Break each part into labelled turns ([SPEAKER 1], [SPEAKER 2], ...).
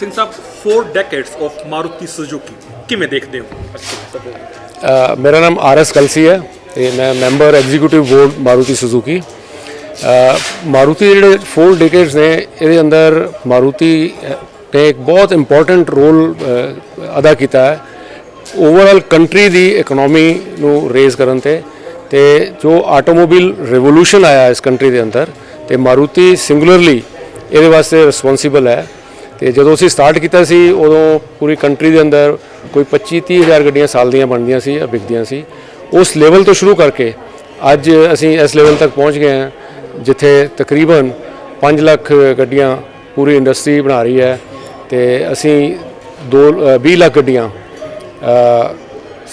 [SPEAKER 1] Singh Sahib 4 decades of Maruti Suzuki ਕਿਵੇਂ ਦੇਖਦੇ ਹੋ
[SPEAKER 2] ਮੇਰਾ ਨਾਮ ਆਰ ਐਸ ਕਲਸੀ ਹੈ ਤੇ ਮੈਂ member executive board Maruti Suzuki Maruti ਜਿਹੜੇ 4 ਡਿਕੇਡਸ ਨੇ ਇਹਦੇ ਅੰਦਰ ਮਾਰੂਤੀ ਨੇ ਇੱਕ ਬਹੁਤ ਇੰਪੋਰਟੈਂਟ ਰੋਲ ਅਦਾ ਕੀਤਾ ਹੈ ਓਵਰਆਲ ਕੰਟਰੀ ਦੀ ਇਕਨੋਮੀ ਨੂੰ ਰੇਜ਼ ਕਰਨ ਤੇ ਤੇ ਜੋ ਆਟੋਮੋਬਾਈਲ ਰਿਵੋਲੂਸ਼ਨ ਆਇਆ ਇਸ ਕੰਟਰੀ ਦੇ ਅੰਦਰ ਤੇ ਮਾਰੂਤੀ ਸਿੰਗੂਲਰਲੀ ਇਹਦੇ ਵਾਸਤੇ ਰਿਸਪੌਂਸਿਬਲ ਹੈ ਤੇ ਜਦੋਂ ਅਸੀਂ ਸਟਾਰਟ ਕੀਤਾ ਸੀ, ਉਦੋਂ ਪੂਰੀ ਕੰਟਰੀ ਦੇ ਅੰਦਰ ਕੋਈ 25 30 ਹਜ਼ਾਰ ਗੱਡੀਆਂ ਸਾਲ ਦੀਆਂ ਬਣਦੀਆਂ ਸੀ ਵਿਕਦੀਆਂ ਸੀ। ਉਸ ਲੈਵਲ ਤੋਂ ਸ਼ੁਰੂ ਕਰਕੇ ਅੱਜ ਅਸੀਂ ਇਸ ਲੈਵਲ ਤੱਕ ਪਹੁੰਚ ਗਏ ਹਾਂ, ਜਿੱਥੇ ਤਕਰੀਬਨ 5 ਲੱਖ ਗੱਡੀਆਂ ਪੂਰੀ ਇੰਡਸਟਰੀ ਬਣਾ ਰਹੀ ਹੈ ਤੇ ਅਸੀਂ 2 20 ਲੱਖ ਗੱਡੀਆਂ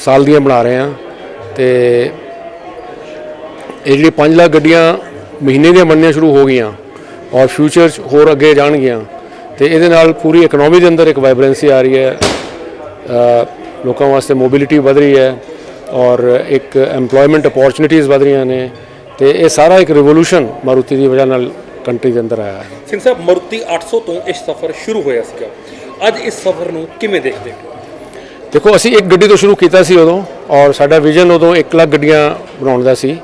[SPEAKER 2] ਸਾਲ ਦੀਆਂ ਬਣਾ ਰਹੇ ਹਾਂ ਤੇ ਇਹ ਜਿਹੜੀ 5 ਲੱਖ ਗੱਡੀਆਂ ਮਹੀਨੇ ਦੀਆਂ ਬਣਨੀਆਂ ਸ਼ੁਰੂ ਹੋ ਗਈਆਂ ਔਰ ਫਿਊਚਰ 'ਚ ਹੋਰ ਅੱਗੇ ਜਾਣਗੀਆਂ ਤੇ ਇਹਦੇ ਨਾਲ ਪੂਰੀ ਇਕਨੋਮੀ ਦੇ ਅੰਦਰ ਇੱਕ ਵਾਈਬ੍ਰੈਂਸੀ ਆ ਰਹੀ ਹੈ। ਲੋਕਾਂ ਵਾਸਤੇ ਮੋਬਿਲਿਟੀ ਵਧ ਰਹੀ ਹੈ ਔਰ ਇੱਕ EMPLOYMENT ਅਪੋਰਚੁਨਿਟੀਜ਼ ਵਧ ਰਹੀਆਂ ਨੇ ਤੇ ਇਹ ਸਾਰਾ ਇੱਕ ਰਿਵੋਲੂਸ਼ਨ ਮਾਰੂਤੀ ਦੀ ਵਜ੍ਹਾ ਨਾਲ ਕੰਟਰੀ ਦੇ ਅੰਦਰ ਆਇਆ ਹੈ।
[SPEAKER 1] ਸਿੰਘ ਸਾਹਿਬ ਮਾਰੂਤੀ 800 ਤੋਂ ਇਹ ਸਫ਼ਰ ਸ਼ੁਰੂ ਹੋਇਆ ਸੀਗਾ। ਅੱਜ ਇਸ ਸਫ਼ਰ ਨੂੰ ਕਿਵੇਂ ਦੇਖਦੇ ਹੋ?
[SPEAKER 2] ਦੇਖੋ ਅਸੀਂ ਇੱਕ ਗੱਡੀ ਤੋਂ ਸ਼ੁਰੂ ਕੀਤਾ ਸੀ ਉਦੋਂ ਔਰ ਸਾਡਾ ਵਿਜ਼ਨ ਉਦੋਂ 1 ਲੱਖ ਗੱਡੀਆਂ ਬਣਾਉਣ ਦਾ ਸੀ।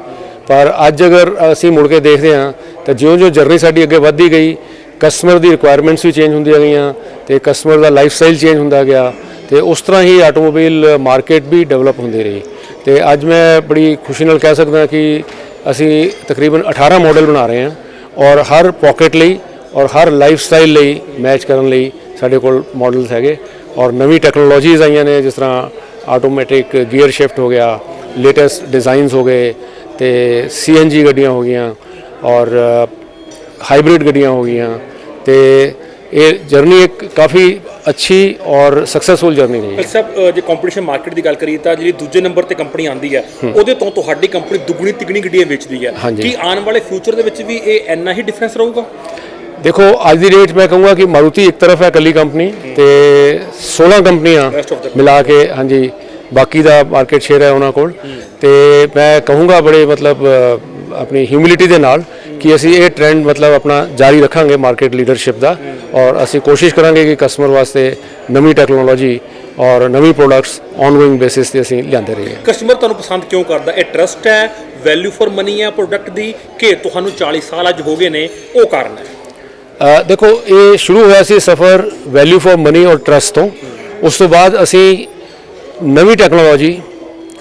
[SPEAKER 2] ਪਰ ਅੱਜ ਅਗਰ ਅਸੀਂ ਮੁੜ ਕੇ ਦੇਖਦੇ ਹਾਂ ਤਾਂ ਜਿਉਂ-ਜਿਉਂ ਜਰਨੀ ਸਾਡੀ ਅੱਗੇ ਵੱਧਦੀ ਗਈ ਕਸਟਮਰ ਦੀ ਰਿਕੁਆਇਰਮੈਂਟਸ ਵੀ ਚੇਂਜ ਹੁੰਦੀਆਂ ਗਈਆਂ ਤੇ ਕਸਟਮਰ ਦਾ ਲਾਈਫ ਸਟਾਈਲ ਚੇਂਜ ਹੁੰਦਾ ਗਿਆ ਤੇ ਉਸ ਤਰ੍ਹਾਂ ਹੀ ਆਟੋਮੋਬਾਈਲ ਮਾਰਕੀਟ ਵੀ ਡਿਵੈਲਪ ਹੁੰਦੀ ਰਹੀ। ਤੇ ਅੱਜ ਮੈਂ ਬੜੀ ਖੁਸ਼ੀ ਨਾਲ ਕਹਿ ਸਕਦਾ ਕਿ ਅਸੀਂ ਤਕਰੀਬਨ 18 ਮਾਡਲ ਬਣਾ ਰਹੇ ਹਾਂ ਔਰ ਹਰ ਪਾਕਟ ਲਈ ਔਰ ਹਰ ਲਾਈਫ ਸਟਾਈਲ ਲਈ ਮੈਚ ਕਰਨ ਲਈ ਸਾਡੇ ਕੋਲ ਮਾਡਲਸ ਹੈਗੇ ਔਰ ਨਵੀਂ ਟੈਕਨੋਲੋਜੀਜ਼ ਆਈਆਂ ਨੇ, ਜਿਸ ਤਰ੍ਹਾਂ ਆਟੋਮੈਟਿਕ ਗੀਅਰ ਸ਼ਿਫਟ ਹੋ ਗਿਆ ਲੇਟੈਸਟ ਡਿਜ਼ਾਈਨਸ ਹੋ ਗਏ ਤੇ ਸੀਐਨਜੀ ਗੱਡੀਆਂ ਹੋ ਗਈਆਂ ਔਰ ਹਾਈਬ੍ਰਿਡ ਗੱਡੀਆਂ ਹੋ ਗਈਆਂ। ਤੇ ਇਹ ਜਰਨੀ ਇੱਕ ਕਾਫੀ ਅੱਛੀ ਔਰ ਸਕਸੈਸਫੁਲ ਜਰਨੀ ਰਹੀ ਹੈ।
[SPEAKER 1] ਅ, ਜੇ ਕੰਪੀਟੀਸ਼ਨ ਮਾਰਕੀਟ ਦੀ ਗੱਲ ਕਰੀਏ ਤਾਂ ਜਿਹੜੀ ਦੂਜੇ ਨੰਬਰ ਤੇ ਕੰਪਨੀ ਆਂਦੀ ਹੈ ਉਹਦੇ ਤੋਂ ਤੁਹਾਡੀ ਕੰਪਨੀ ਦੁੱਗਣੀ ਤਿਗਣੀ ਗੱਡੀਆਂ ਵੇਚਦੀ ਹੈ। ਕੀ ਆਉਣ ਵਾਲੇ ਫਿਊਚਰ ਦੇ ਵਿੱਚ ਵੀ ਇਹ ਇੰਨਾ ਹੀ ਡਿਫਰੈਂਸ ਰਹੂਗਾ?
[SPEAKER 2] ਦੇਖੋ ਅੱਜ ਦੀ ਡੇਟ ਮੈਂ ਕਹੂੰਗਾ ਕਿ ਮਾਰੂਤੀ ਇੱਕ ਤਰਫ ਹੈ ਇਕੱਲੀ ਕੰਪਨੀ ਤੇ 16 ਕੰਪਨੀਆਂ ਮਿਲਾ ਕੇ ਹਾਂਜੀ ਬਾਕੀ ਦਾ ਮਾਰਕੀਟ ਸ਼ੇਅਰ ਹੈ ਉਹਨਾਂ ਕੋਲ। ਤੇ ਮੈਂ ਕਹੂੰਗਾ ਬੜੇ ਮਤਲਬ ਆਪਣੀ ਹਿਊਮਿਲਿਟੀ ਦੇ ਨਾਲ ਕਿ ਅਸੀਂ ਇਹ ਟ੍ਰੈਂਡ ਮਤਲਬ ਆਪਣਾ ਜਾਰੀ ਰੱਖਾਂਗੇ ਮਾਰਕੀਟ ਲੀਡਰਸ਼ਿਪ ਦਾ ਔਰ ਅਸੀਂ ਕੋਸ਼ਿਸ਼ ਕਰਾਂਗੇ ਕਿ ਕਸਟਮਰ ਵਾਸਤੇ ਨਵੀਂ ਟੈਕਨੋਲੋਜੀ ਔਰ ਨਵੀਂ ਪ੍ਰੋਡਕਟਸ ਔਨਗੋਇੰਗ ਬੇਸਿਸ ਤੇ ਅਸੀਂ ਲਿਆਂਦੇ ਰਹੀਏ।
[SPEAKER 1] ਕਸਟਮਰ ਤੁਹਾਨੂੰ ਪਸੰਦ ਕਿਉਂ ਕਰਦਾ? ਇਹ ਟਰਸਟ ਹੈ ਵੈਲਿਊ ਫॉर ਮਨੀ ਹੈ ਪ੍ਰੋਡਕਟ ਦੀ ਕਿ ਤੁਹਾਨੂੰ 40 ਸਾਲ ਅੱਜ ਹੋ ਗਏ ਨੇ ਉਹ ਕਾਰਨ ਹੈ?
[SPEAKER 2] ਦੇਖੋ ਇਹ ਸ਼ੁਰੂ ਹੋਇਆ ਸੀ ਸਫਰ ਵੈਲਿਊ ਫॉर ਮਨੀ ਔਰ ਟਰਸਟ ਤੋਂ। ਉਸ ਤੋਂ ਬਾਅਦ ਅਸੀਂ ਨਵੀਂ ਟੈਕਨੋਲੋਜੀ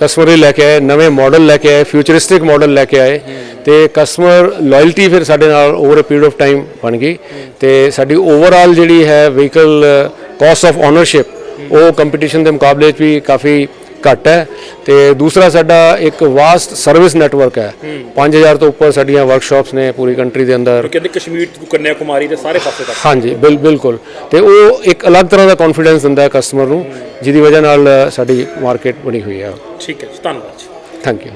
[SPEAKER 2] ਕਸਟਮਰ ਲਈ ਲੈ ਕੇ ਆਏ, ਨਵੇਂ ਮਾਡਲ ਲੈ ਕੇ ਆਏ ਫਿਊਚਰਿਸਟਿਕ ਮਾਡਲ ਲੈ ਕੇ ਆਏ ਤੇ ਕਸਟਮਰ ਲਾਇਲਟੀ ਫਿਰ ਸਾਡੇ ਨਾਲ over a period of time ਬਣ ਗਈ ਤੇ ਸਾਡੀ ਓਵਰਆਲ ਜਿਹੜੀ ਹੈ ਵਹੀਕਲ ਕਾਸਟ ਆਫ ਓਨਰਸ਼ਿਪ ਉਹ ਕੰਪੀਟੀਸ਼ਨ ਦੇ ਮੁਕਾਬਲੇ 'ਚ ਵੀ ਕਾਫੀ ਘੱਟ ਹੈ ਤੇ ਦੂਸਰਾ ਸਾਡਾ ਇੱਕ ਵਾਸਟ ਸਰਵਿਸ ਨੈਟਵਰਕ ਹੈ। 5000 ਤੋਂ ਉੱਪਰ ਸਾਡੀਆਂ ਵਰਕਸ਼ਾਪਸ ਨੇ ਪੂਰੀ ਕੰਟਰੀ ਦੇ ਅੰਦਰ।
[SPEAKER 1] ਕਹਿੰਦੇ ਕਸ਼ਮੀਰ ਤੋਂ ਕੰਨਿਆ ਕੁਮਾਰੀ ਦੇ ਸਾਰੇ ਪਾਸੇ ਤੱਕ।
[SPEAKER 2] ਹਾਂਜੀ ਬਿਲ ਬਿਲਕੁਲ। ਤੇ ਉਹ ਇੱਕ ਅਲੱਗ ਤਰ੍ਹਾਂ ਦਾ ਕੌਨਫੀਡੈਂਸ ਦਿੰਦਾ ਹੈ ਕਸਟਮਰ ਨੂੰ ਜਿਹਦੀ ਵਜ੍ਹਾ ਨਾਲ ਸਾਡੀ ਮਾਰਕੀਟ ਬਣੀ ਹੋਈ ਹੈ।
[SPEAKER 1] ਠੀਕ ਹੈ ਧੰਨਵਾਦ
[SPEAKER 2] ਥੈਂਕ ਯੂ